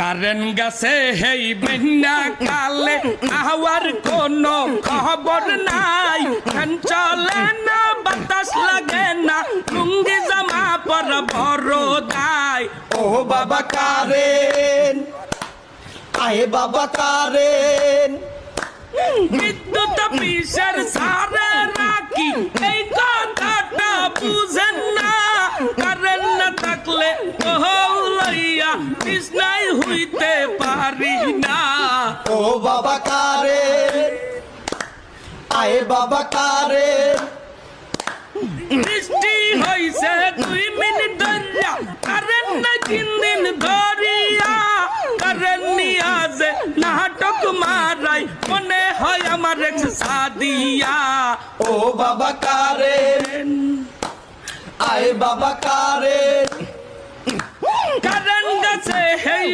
Current গাছে হেই বেন্না কালে hour কোনো খবর নাই। ফ্যান চলে না বাতাস লাগে না লুঙ্গি জামা পর বড় দায় ও বাবা কারেন আয়ে বাবা কারেন। বিদ্যুৎ অফিসের সারে রাখি এই কথাটা বুঝেন না। কারেন্ট না থাকলে ওহ লইয়া বিছনায় হইতে পারি না। ও বাবা কারে? আয়ে বাবা কারে। বৃষ্টি হইছে দুই মিনিট ধরিয়া। কারেন্ট না তিন দিন ধরিয়া। কারেন্ট নিয়া যে নাটক মারাই। মনে হয় আমার এক্স সাদিয়া। ও বাবা কারেন আয়ে বাবা কারেন কারেন্ট গেছে হেই